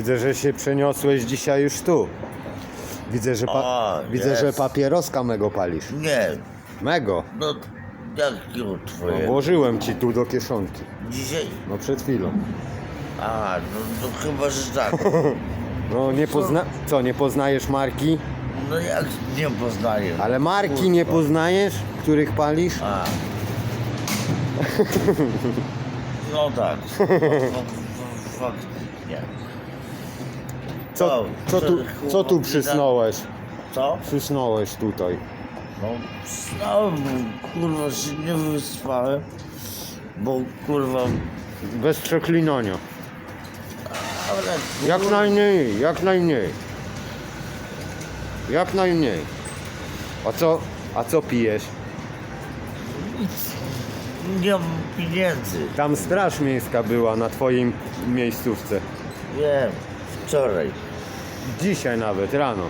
Widzę, że się przeniosłeś dzisiaj już tu. Widzę, że, pa- O, widzę, jest. że papieroska mego palisz. Nie, Mego. no jak ją No, twoje? włożyłem ci tu do kieszonki. Dzisiaj? No przed chwilą. A, no, no chyba, że tak. No nie pozna... Co, nie poznajesz marki? No jak nie poznaję? Ale marki nie poznajesz, których palisz? A. No tak. Fakt, nie. Co, co, tu, co tu przysnąłeś? Co? Przysnąłeś tutaj. No, znałem, kurwa, się nie wyspałem, bo kurwa, Bez przeklinania. ale Jak najmniej, jak najmniej. Jak najmniej. A co, a co pijesz? nie mam pieniędzy. Tam straż miejska była na twoim miejscówce. Wiem, wczoraj. Dzisiaj nawet, rano.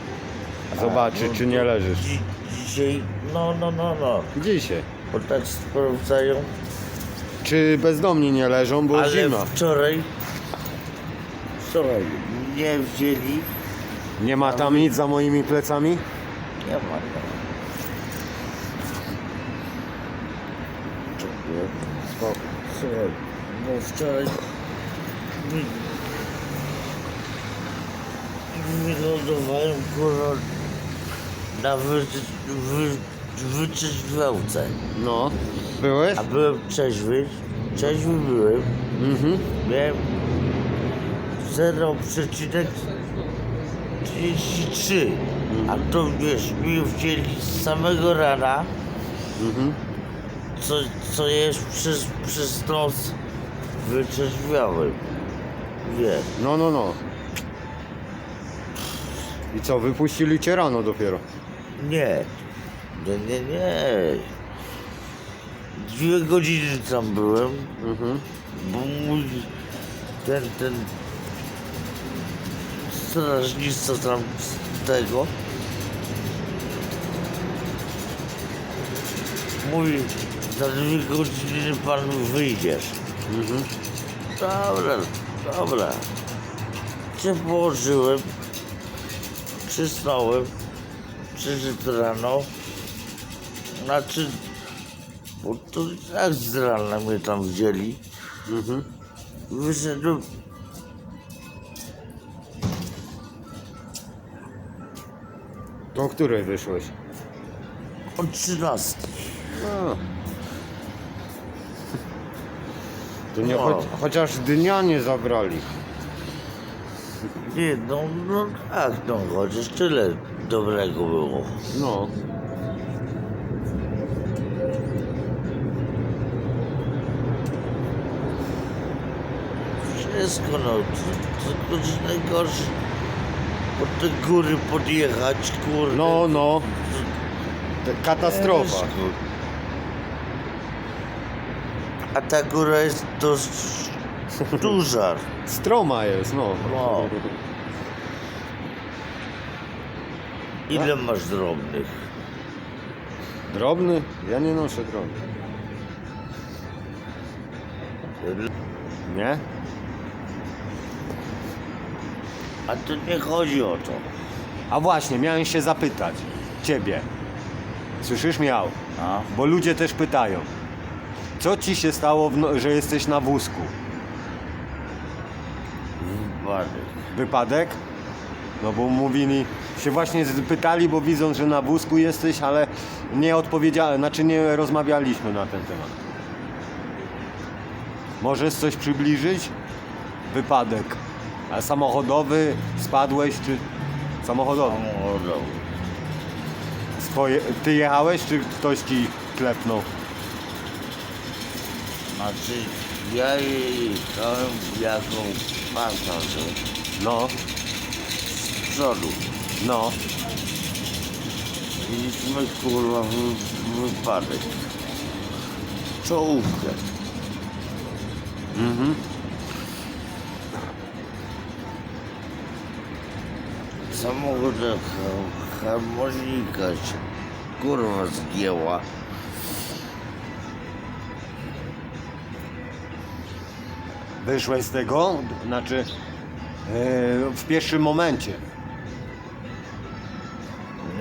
Zobaczy, no czy nie leżysz. Dzi dzisiaj, no, no, no, no, Dzisiaj. bo tak sprawdzają, Czy bezdomni nie leżą, bo ale zima. wczoraj, wczoraj mnie wzięli, Nie ma tam nic za moimi plecami? nie ma no. Czekaj, słuchaj, bo wczoraj mi, wylądowałem, kurwa, na wy, wy, wyczeźwiałce. No. Byłeś? A byłem trzeźwy, trzeźwy byłem, Mhm. miałem 0,33, a to wiesz, mi wzięli z samego rana, Mhm. co, co jest przez, przez noc wyczeźwiałem. Wiesz, No, no, no. I co, wypuścili cię rano dopiero? nie, nie, nie, nie. Dwie godziny tam byłem, Mhm. bo mój ten, ten strażnica tam z tego mówi za dwie godziny pan wyjdziesz. Mhm. Dobra, dobra. Cię położyłem, przysnąłem, przyszedł rano, znaczy, bo to jak z rana mnie tam wzięli, Mhm. wyszedłem To o której wyszłeś? o 13. No. To nie No. cho chociaż dnia nie zabrali. Nie, no, no tak, no chociaż tyle dobrego było. No. Wszystko, no, tylko że najgorsze, pod te góry podjechać, kurde. No, no. Katastrofa. Ciężko. A ta góra jest dość duża. Stroma jest, no. No. Ile masz drobnych? Drobny? Ja nie noszę drobny. Nie? A to nie chodzi o to. A właśnie, miałem się zapytać. Ciebie. Słyszysz miał? A? Bo ludzie też pytają. Co ci się stało, w no, że jesteś na wózku? Wypadek. Wypadek? No bo mówili, się właśnie pytali, bo widzą, że na wózku jesteś, ale nie odpowiedziałem, znaczy nie rozmawialiśmy na ten temat. Możesz coś przybliżyć? Wypadek. A samochodowy, spadłeś czy samochodowy? Samochodowy. Swoje, ty jechałeś czy ktoś ci klepnął? Znaczy, ja jechałem jako pasażer No, z przodu. no. Mieliśmy kurwa wy, wypadek. Czołówkę. Mhm. Samochód jechał, harmonika się kurwa zgięła. Wyszłeś z tego? Znaczy, w pierwszym momencie.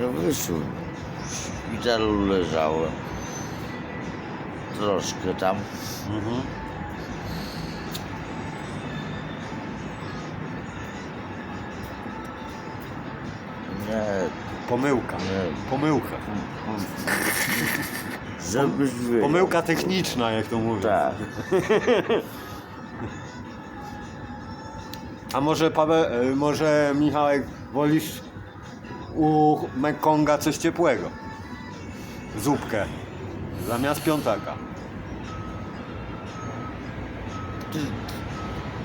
Nie wyszłem. W szpitalu leżałem. Troszkę tam. Mhm. Nie, Pomyłka. nie. Pomyłka. Żebyś wiedział. Pomyłka techniczna, jak to mówię. Tak. A może Paweł, e, może Michałek wolisz u Mekonga coś ciepłego? Zupkę. Zamiast piątaka.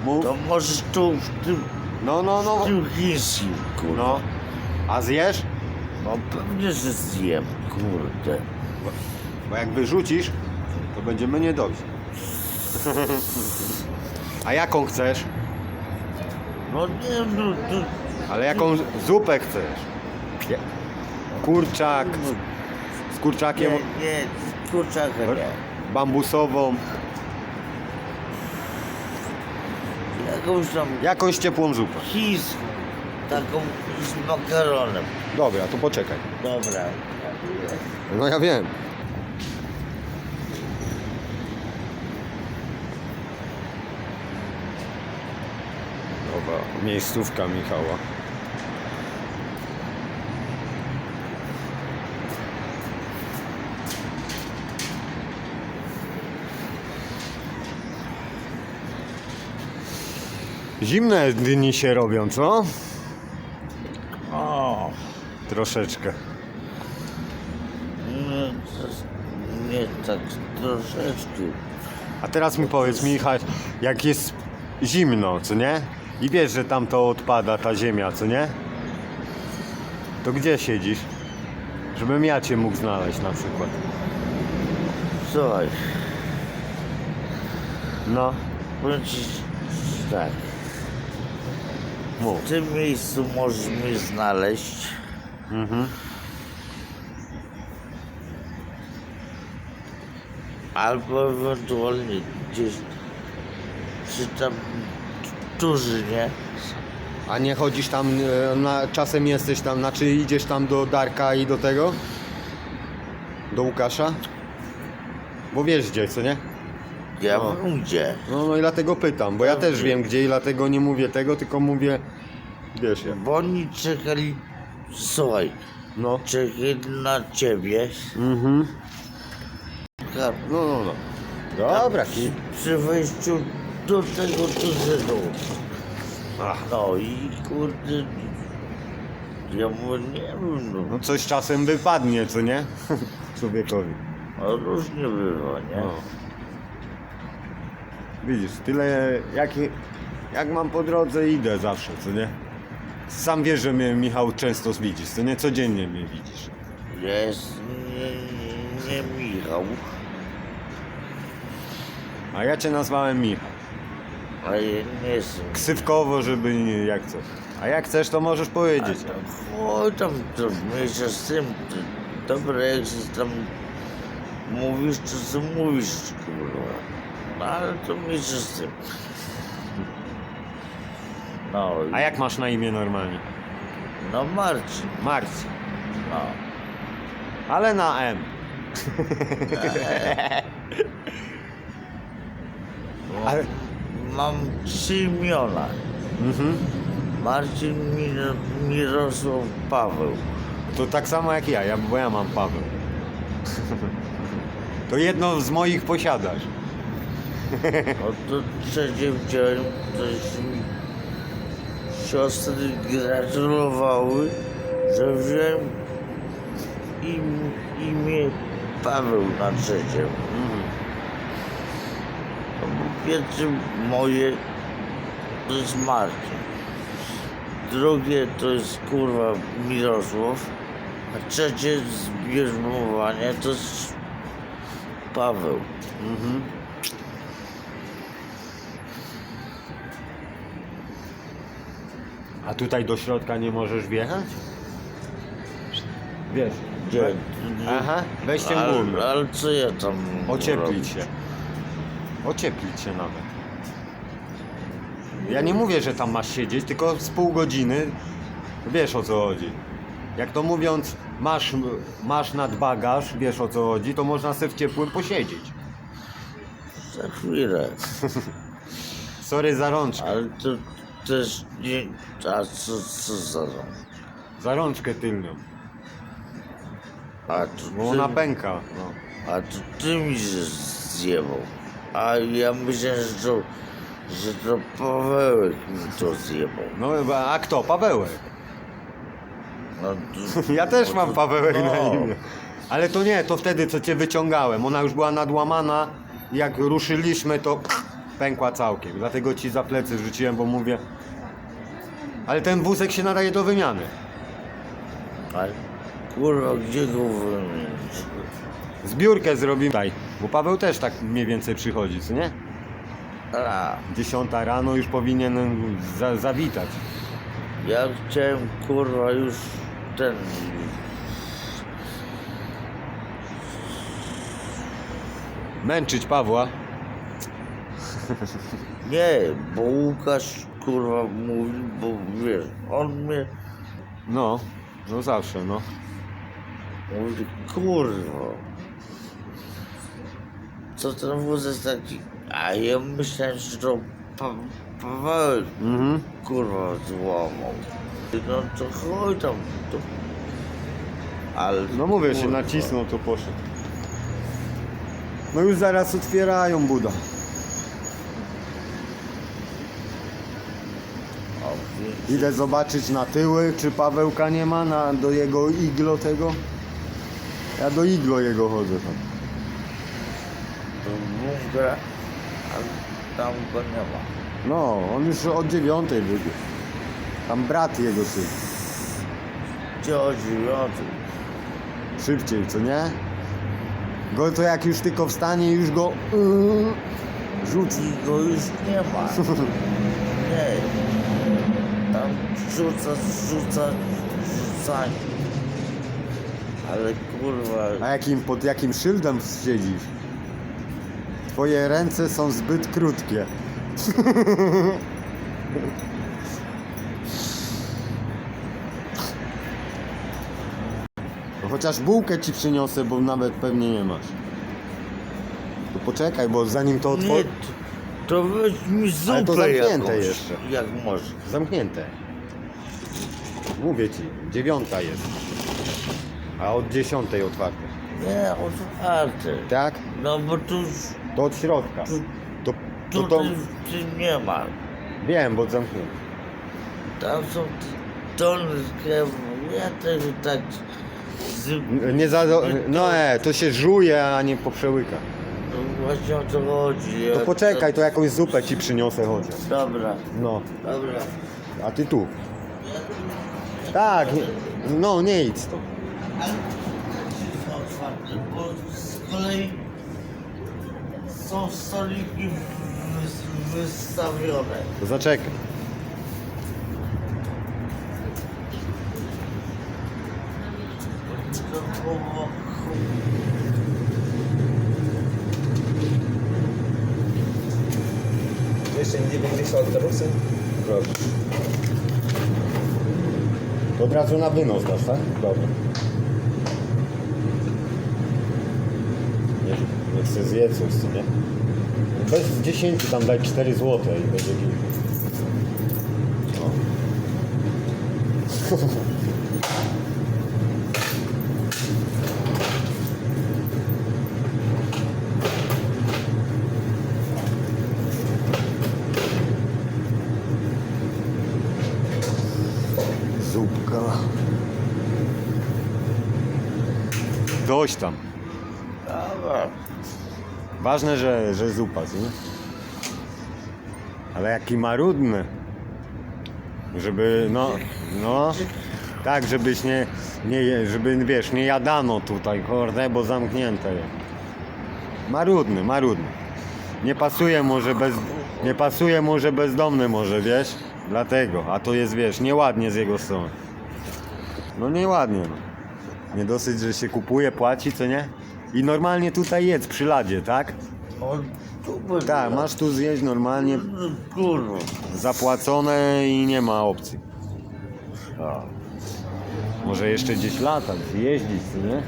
Mów. to możesz tu w tym, No, no, no. chińskim. No. A zjesz? No pewnie, że zjem, kurde. Bo jak wyrzucisz, to będziemy niedobrzy. A jaką chcesz? No nie, no to... Ale jaką zupę chcesz? Ja- Kurczak z Nie, kurczakiem nie, bambusową, Jakąś tam jakąś ciepłą zupę. chińską, taką z makaronem. Dobra, to poczekaj. Dobra. No ja wiem. Dobra, miejscówka Michała. Zimne dni się robią, co? O, Troszeczkę. nie, to, nie tak troszeczkę. A teraz mi powiedz, Michał, jak jest zimno, co nie? I wiesz, że tam to odpada, ta ziemia, co nie? To gdzie siedzisz? Żebym ja cię mógł znaleźć na przykład. Słuchaj, No, powiem ci tak. mów. W tym miejscu możesz mnie znaleźć. Mhm. Albo ewentualnie gdzieś przy tam Turzynie. A nie chodzisz tam, e, na, czasem jesteś tam, znaczy idziesz tam do Darka i do tego? Do Łukasza? Bo wiesz gdzie, co nie? Ja O. wiem gdzie. No, no i dlatego pytam, bo ja też wiem gdzie i dlatego nie mówię tego, tylko mówię, wiesz jak. Bo oni czekali, słuchaj, No. czekali na ciebie. Mhm. No, no, no. Dobra, ki. Przy wejściu do tego Turzynu. Ach. No i kurde, ja mówię, nie wiem, no, No coś czasem wypadnie, co nie? Człowiekowi. no różnie bywa, nie? No. Widzisz, tyle jak, jak mam po drodze idę zawsze, co nie? Sam wiesz, że mnie Michał często widzisz, co nie? Codziennie mnie widzisz. Jest nie, nie, nie Michał, A ja cię nazwałem Michał. A nie. Ksywkowo, żeby nie, jak coś. A jak chcesz, to możesz powiedzieć. Oj, tam to mniejsza z tym. Ty, dobra, jak się tam mówisz, to co mówisz, kurwa. No ale to mniejsza z tym. No, A jak masz na imię normalnie? no Marcin, Marcin. no. Ale na M. Ale... Mam trzy imiona. Mhm. Marcin, Mir Mirosław, Paweł. To tak samo jak ja, ja bo ja mam Paweł. To jedno z moich posiadasz. No to trzecie wziąłem, coś mi siostry gratulowały, że wziąłem im, imię Paweł na trzecie. Pierwsze moje to jest Marcin. Drugie to jest kurwa Mirosław, a trzecie z bierzmowania to jest Paweł. Mhm. A tutaj do środka nie możesz wjechać? Wiesz. Gdzie? Aha, wejściem ale, górnym. ale co ja tam Ocieplić robić? się. Ocieplić się nawet. Ja nie mówię, że tam masz siedzieć, tylko z pół godziny. Wiesz o co chodzi. Jak to mówiąc, masz, masz nadbagaż, wiesz o co chodzi, to można sobie w ciepłym posiedzieć. Za chwilę. Sorry za rączkę. Ale to też nie... A co, co za to? Za rączkę tylną. A to Bo ty, ona pęka. No. a to ty mi zjebał. A ja myślałem, że to, że to Pawełek mi to zjebał. no a kto? Pawełek. No, to, Ja też no mam to- Pawełek na no. imię. Ale to nie, to wtedy co cię wyciągałem. Ona już była nadłamana. Jak ruszyliśmy, to pękła całkiem. Dlatego ci za plecy wrzuciłem, bo mówię. Ale ten wózek się nadaje do wymiany. Ale kurwa, gdzie go wymienić? Zbiórkę zrobimy tutaj. Bo Paweł też tak mniej więcej przychodzi, co nie? A, Dziesiąta rano już powinien za, zawitać. ja chciałem kurwa już ten... Męczyć Pawła. Nie, bo Łukasz kurwa mówi, bo wiesz, on mnie No, no zawsze, no. mówi, kurwa. Co ten wózek taki? A ja myślałem, że to pa, Pawełek Mhm. kurwa złamał. No to chodź tam, to... Ale... No mówię, się kurwa, nacisnął, to poszedł. No już zaraz otwierają Buda. a więc Idę zobaczyć na tyły, czy Pawełka nie ma na, do jego iglo tego. Ja do iglo jego chodzę tam. Bunkra, a tam go nie ma. No, on już od dziewiątej wybiegł. Tam brat jego syn. Gdzie o dziewiątej? Szybciej, co nie? Go to jak już tylko wstanie, już go yy, rzuci. I go już nie ma. Nie. Tam rzuca, rzuca, rzucanie. Ale kurwa, A jakim, pod jakim szyldem siedzisz? Twoje ręce są zbyt krótkie. Chociaż bułkę ci przyniosę, bo nawet pewnie nie masz. To poczekaj, bo zanim to nie, otworzy... to, to weź mi zupę Ale to zamknięte jakąś, jeszcze. Jak może. Zamknięte. Mówię ci, dziewiąta jest. A od dziesiątej otwarte. Nie, otwarte. Tak? No bo tu, To od środka. tu, To, to, to tutaj tym nie ma. wiem, bo zamknięte. Tam są te tonki, ja tego tak z, Nie za, no e, to się żuje, a nie poprzełyka. no właśnie o to chodzi. To poczekaj, to jakąś zupę ci przyniosę chociaż. Dobra, No, dobra. a ty tu. Tak, no nie idź to. otwarte, bo z kolei są stoliki wy- wystawione. To zaczekaj. To było Jeszcze nie będzie autobusem? Proszę. To od razu na wynos dasz, tak? Dobra. Niech, niech se zje coś, co nie? Bez 10 tam daj 4 złote i będzie git. No. Zupka. Dość Dobra. Ważne, że, że zupa, nie? Ale jaki marudny. Żeby, no, no, tak, żebyś nie, nie, żeby, wiesz, nie jadano tutaj, kurde, bo zamknięte jest. Marudny, marudny. Nie pasuje może bez, nie pasuje może bezdomny może, wiesz? Dlatego, a to jest, wiesz, nieładnie z jego strony. No nieładnie, no. Nie dosyć, że się kupuje, płaci, co nie? I normalnie tutaj jedz przy ladzie, tak? No, tu Tak, masz tu zjeść normalnie, No, Kurwa. zapłacone i nie ma opcji. A. Może jeszcze gdzieś latać, jeździć, co nie?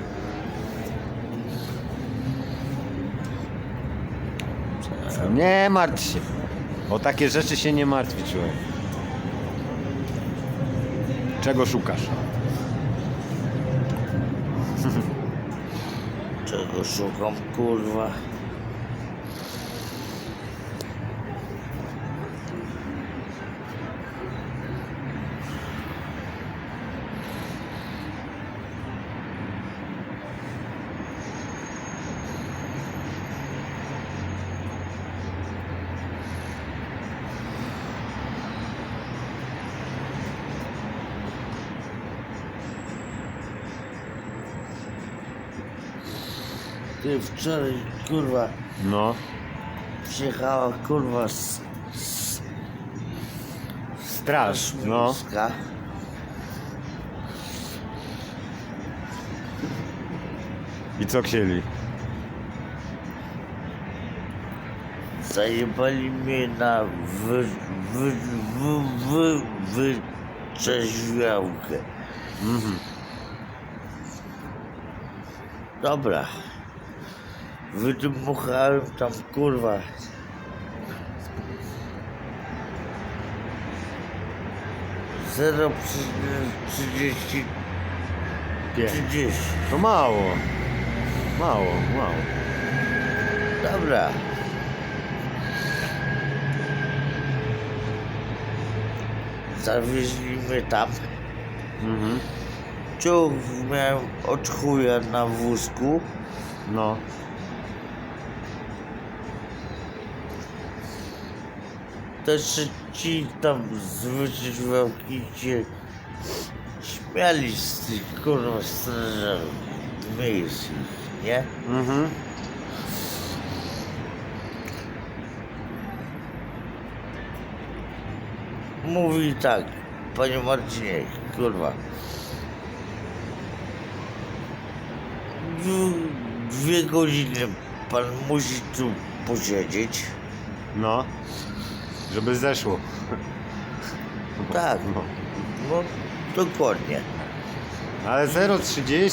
Nie martw się. O takie rzeczy się nie martwi człowiek. Czego szukasz? Czego szukam, kurwa? Wczoraj, kurwa, No, przyjechała, kurwa, z, z straż, no. I co chcieli? Zajebali mnie na wy, wy, wy, wy, wyczeźwiałkę. Mhm. Dobra. Wydmuchałem tam, kurwa. Zero trzydzieści trzydzieści. To mało. Mało, mało. Dobra. Zawieźli mnie tam. Mhm. Ciuch miałem od chuja na wózku. No. Też ci tam z wyczeźwiałki się śmiali z tych kurwa strażaków miejskich, nie? Mhm. Mówi tak, panie Marcinie, kurwa. Dw- Dwie godziny pan musi tu posiedzieć. No. Żeby zeszło. Tak, No. no dokładnie. Ale 0,30